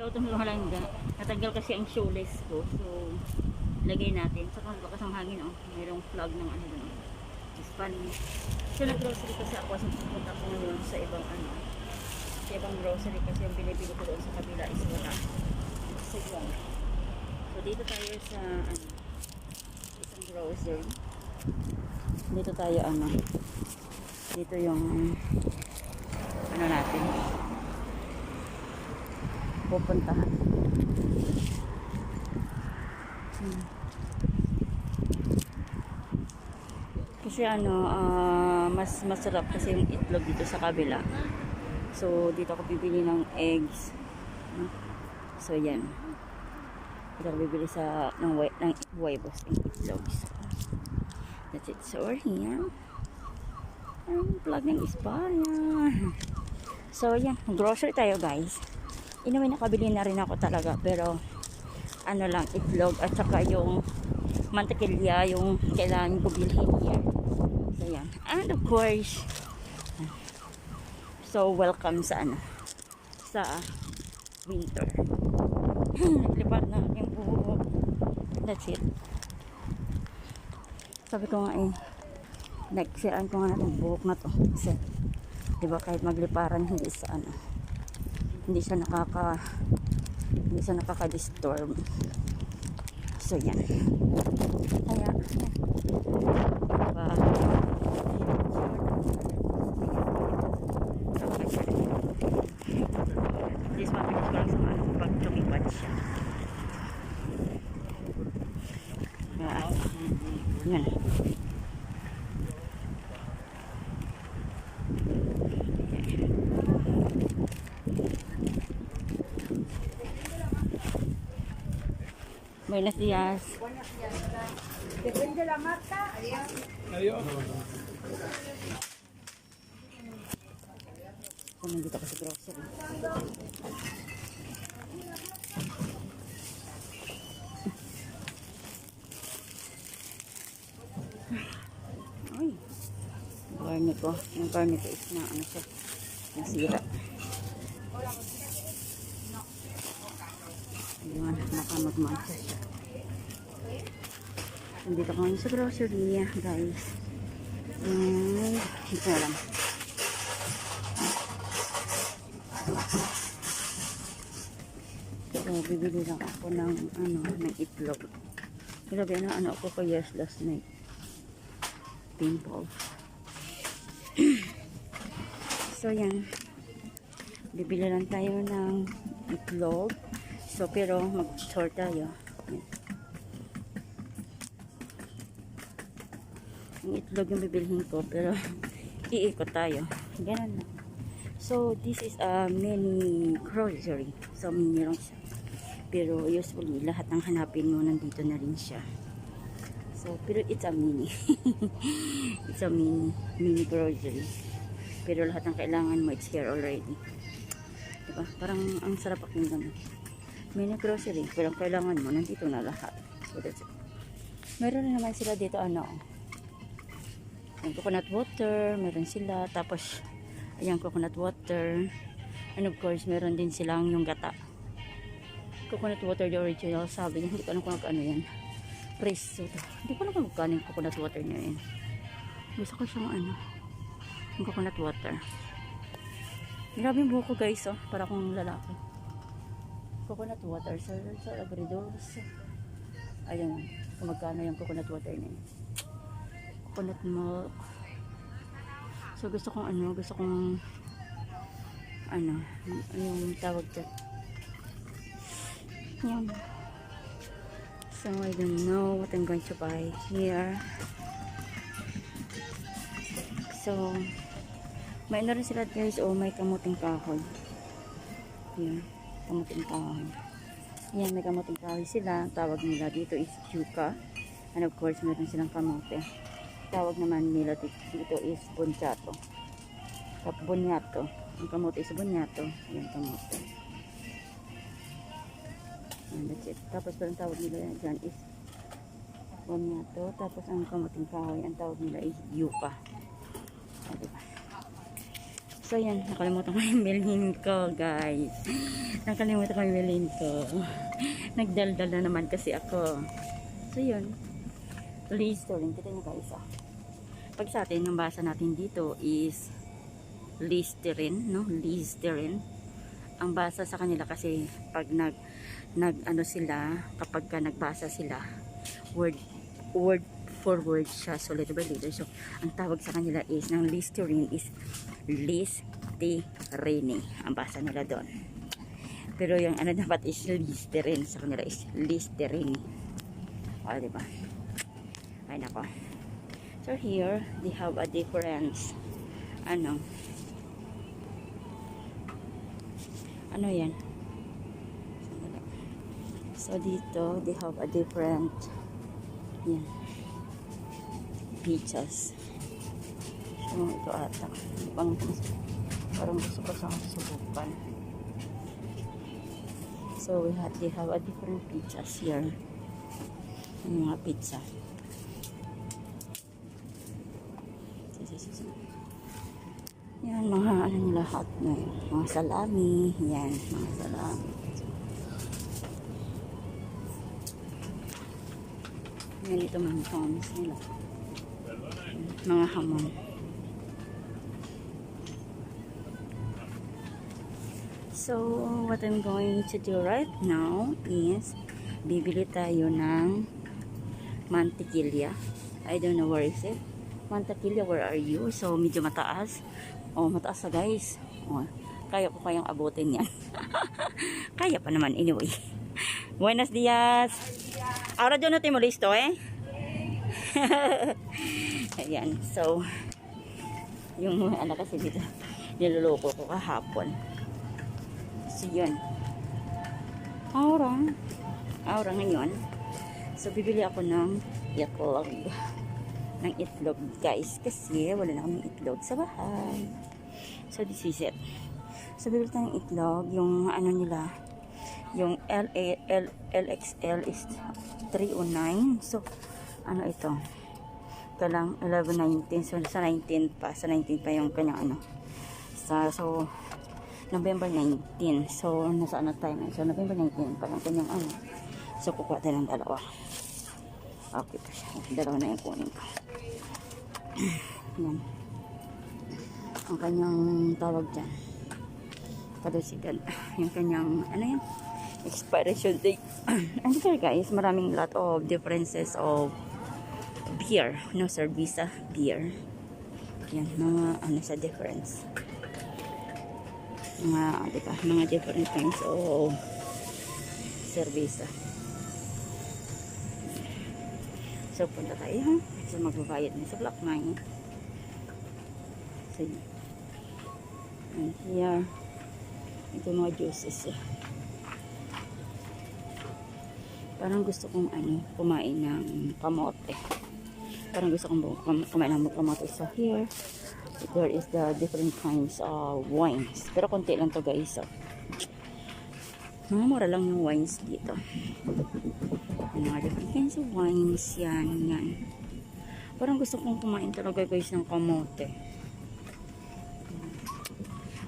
So, itong halangga. Natanggal kasi ang shoeless ko. So, lagay natin. Saka lakas ang hangin, oh. Mayroong plug ng ano doon. Spanish. So, nag-grocery kasi ako. So, pupunta ko ngayon sa ibang ano. Sa ibang grocery kasi yung binibili ko doon sa kabila is wala. So, yun. So, dito tayo sa ano, isang grocery. Dito tayo ano. Dito yung ano natin pupuntahan. Hmm. Kasi ano, ah, mas masarap kasi yung itlog dito sa kabila. So, dito ako bibili ng eggs. So, yan. Dito ako bibili sa, ng, ng huevos, ng itlogs. That's it. So, we're here. Ang plug ng Espanya. So, yan. Grocery tayo, guys. Inuwi nakabili na rin ako talaga. Pero, ano lang, itlog at saka yung mantikilya, yung kailangan ko bilhin here. So, yan. And of course, so, welcome sa ano, sa winter. Naglipat na aking buhok. That's it. Sabi ko nga eh, nagsiraan ko nga ng buhok na to. Kasi, di ba kahit magliparan, hindi sa ano, hindi siya nakaka, hindi siya nakaka-disturb. So, yan. Kaya. Diba? This mabilis lang sa ano, pag tumipad siya. Yan. Buenos días. Depende la marca. So, nandito ako sa grocery. Ay. Karne ko. Yung karne ko is na ano siya. Nasira. Ayun. Nakamagmasa siya. Nandito ngayon sa grocery, guys. And, ito na lang. So, bibili lang ako ng, ano, ng itlog. Grabe, ano, ano ako ko yes last night. Pimple. so, yan. Bibili lang tayo ng itlog. So, pero mag-sort tayo. Yan. Yung itlog yung bibilhin ko, pero iikot tayo. Ganun lang. So, this is a mini grocery. So, mini lang siya. Pero, usually, lahat ng hanapin mo, nandito na rin siya. So, pero it's a mini. it's a mini, mini grocery. Pero lahat ng kailangan mo, it's here already. Diba? Parang ang sarap pakinggan. Mini grocery. Pero ang kailangan mo, nandito na lahat. So, that's it. Meron na naman sila dito, ano, yung coconut water, meron sila. Tapos, ayan, coconut water. And of course, meron din silang yung gata. Coconut water, the original. Sabi niya, hindi ko alam kung ano yan. Preso to. Hindi ko alam kung magkano yung coconut water niya yan. Gusto ko siyang ano, yung coconut water. Grabe yung buhok ko guys, oh. Para akong lalaki. Coconut water. So, so agridos. Ayan, kung magkano yung coconut water niya. Coconut milk. So, gusto kong ano, gusto kong ano, yung tawag dyan. Yan. So, I don't know what I'm going to buy here. So, may ano rin sila guys, oh, may kamuting kahoy. Yan, kamuting kahoy. Yan, may kamuting kahoy sila. Tawag nila dito is yuca. And of course, meron silang kamote. Tawag naman nila dito, is bonchato. Kap bonyato. Ang kamote is bonyato. Yan, kamote. And that's it. Tapos parang tawag nila dyan is bonyato. Tapos ang kamuting kahoy, ang tawag nila is yuca. O, diba? So, yan. Nakalimutan ko yung bilhin ko, guys. Nakalimutan ko yung bilhin ko. Nagdaldal na naman kasi ako. So, yun. Listerine. Kita nyo guys, ah. Pag sa atin, ang basa natin dito is Listerine, no? Listerine. Ang basa sa kanila kasi pag nag, nag ano sila, kapag ka nagbasa sila, word, word for word siya, so letter by letter. So, ang tawag sa kanila is, ng Listerine is Listerine. Ang basa nila doon. Pero yung ano dapat is Listerine. Sa kanila is Listerine. O, diba? Ay, nako. So, here, they have a difference. Ano? Ano yan? So, dito, they have a different yan pizzas. So, ito ata. Pang, parang gusto ko siyang subukan. So, we have, they have a different pizzas here. Yung mga pizza. Yan, mga ano lahat na yun. Mga salami. Yan, mga salami. Yan ito mga toms nila. Mga hamon. So, what I'm going to do right now is bibili tayo ng mantikilya. I don't know where is it. Mantikilya, where are you? So, medyo mataas. Oh, mataas na guys. Oh, kaya ko kayang abutin yan. kaya pa naman anyway. Buenos días. Ahora yo no te molesto, eh. Ayan. So, yung mga anak kasi dito, niloloko ko kahapon. So, yun. Ahora, ahora ngayon, so, bibili ako ng itlog. Ng itlog, guys. Kasi, wala na kaming itlog sa bahay. So, this is it. So, bibili tayo ng itlog. Yung, ano nila, yung LA, L, LXL is 309. So, ano ito? Ito lang, 11.19. So, sa 19 pa. Sa 19 pa yung kanyang ano. Sa, so, November 19. So, nasa ano tayo? So, November 19 pa yung kanyang ano. So, kukuha tayo ng dalawa. Okay pa siya. Dalawa na yung kunin ko. Yan. Ang kanyang tawag dyan. Kadusigan. Yung kanyang, ano yan? expiration date. and here guys, maraming lot of differences of beer. No, Cerveza beer. Yan, mga ano sa difference. Mga, di ba, mga different kinds of cerveza. So, punta tayo, ha? So, magbabayad na sa Black Mine. So, yun. And here, ito mga juices. Parang gusto kong ano, kumain ng kamote. Parang gusto kong kum- kumain ng kamote. So here, there is the different kinds of wines. Pero konti lang to guys. So. Mga mura lang yung wines dito. Yung mga different kinds of wines. Yan, yan. Parang gusto kong kumain talaga guys ng kamote.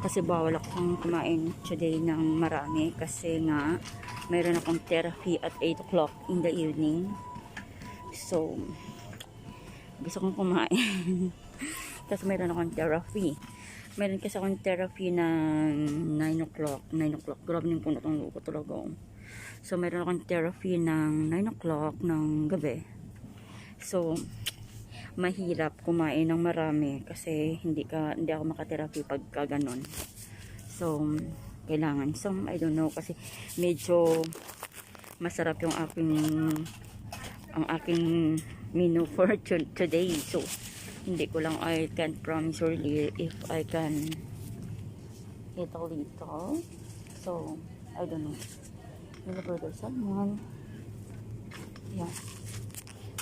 Kasi bawal akong kumain today ng marami kasi nga mayroon akong therapy at 8 o'clock in the evening. So, gusto kong kumain. kasi mayroon akong therapy. Mayroon kasi akong therapy na 9 o'clock. 9 o'clock. Grabe yung puno ng luko talaga. oh. So, mayroon akong therapy ng 9 o'clock ng gabi. So, mahirap kumain ng marami kasi hindi ka hindi ako makatherapy pagka ganun. So, kailangan. So, I don't know kasi medyo masarap yung aking ang aking menu for to- today. So, hindi ko lang I can promise really if I can eat little. So, I don't know. Nilagay salmon. Yeah.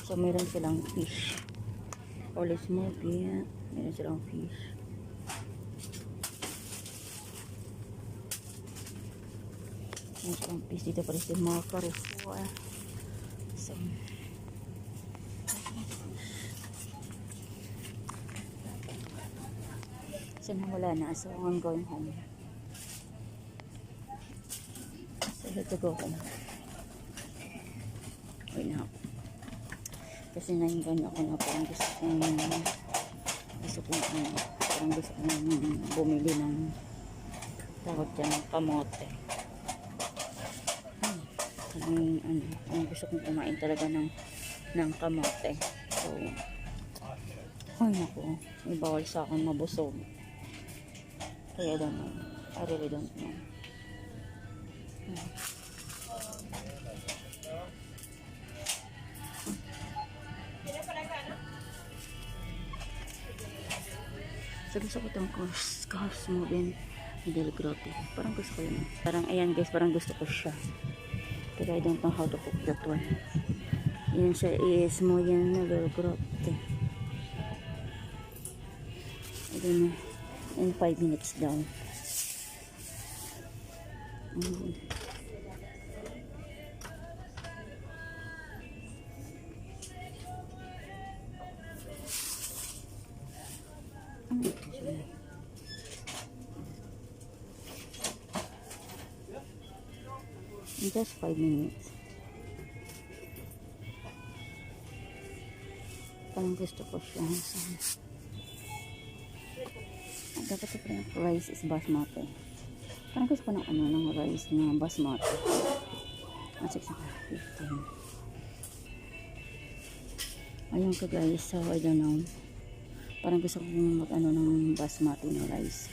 So, meron silang fish. All small bit. Meron silang fish. Meron silang fish. Dito pa rin si mga Carrefour. So, so nawala na. So, I'm going home. So, I have to go home. Wait na. Kasi nainggan ako na parang gusto kong gusto kong ano, parang gusto kong bumili ng tawag dyan, kamote. Hmm. Ang, ano, ang gusto kong kumain talaga ng ng kamote. So, ay naku, may bawal sa akin mabusog. Kaya know. I really don't know. Hmm. So gusto ko itong cos, Cosmovin Del Grote. Parang gusto ko yun. Parang ayan guys, parang gusto ko siya. Pero I don't know how to cook that one. Yan siya is Moyen Del Grote. I don't know. In 5 minutes down. Mm. In 5 minutes. Parang gusto ko siya. Ah, dapat ito yung rice is basmati. Parang gusto ko ng ano, ng rice na basmati. At 6 15. Ayun ka guys, so I don't know. Parang gusto kong mag ano ng basmati na rice.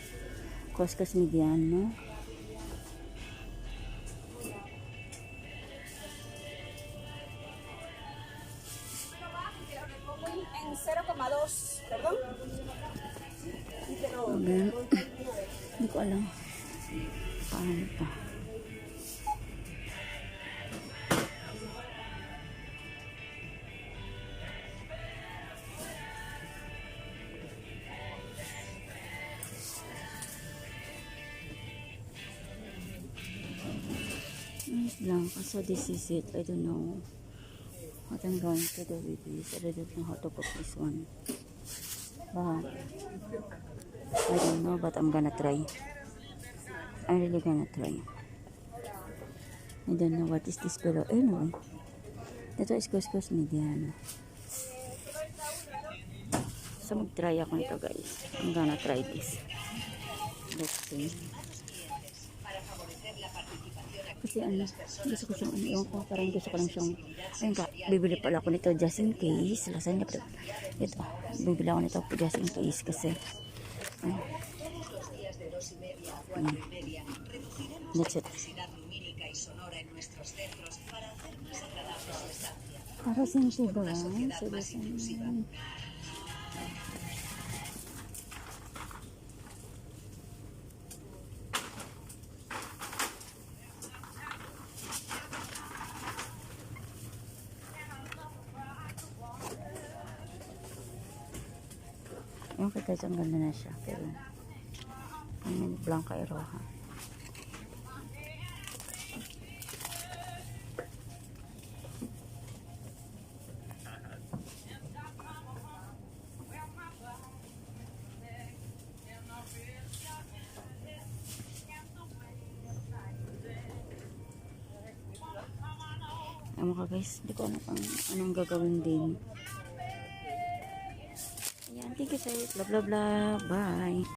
Koskas mediano. 0,2, perdón. Ayan. Hindi ko alam. Paano ito? Blanca. So this is it. I don't know what I'm going to do with this. I don't know how to cook this one. But I don't know, but I'm gonna try. I'm really gonna try. I don't know what is this, pero anyway. Ito is kuskus mediano. So, mag-try ako nito, guys. I'm gonna try this. Let's see. Kasi ano, gusto ko siyang, ano, ewan ko, parang gusto ko lang siyang, ayun ka, bibili pala ako nito just in case. Lasan niya, ito, bibili ako nito just in case kasi, Mm. That's it. Para simple ba yan? Guys, ang ganda na siya. Pero, ang Blanca Eroha. Ano ka guys, hindi ko alam kung anong gagawin din. You sir. Blah blah blah. Bye.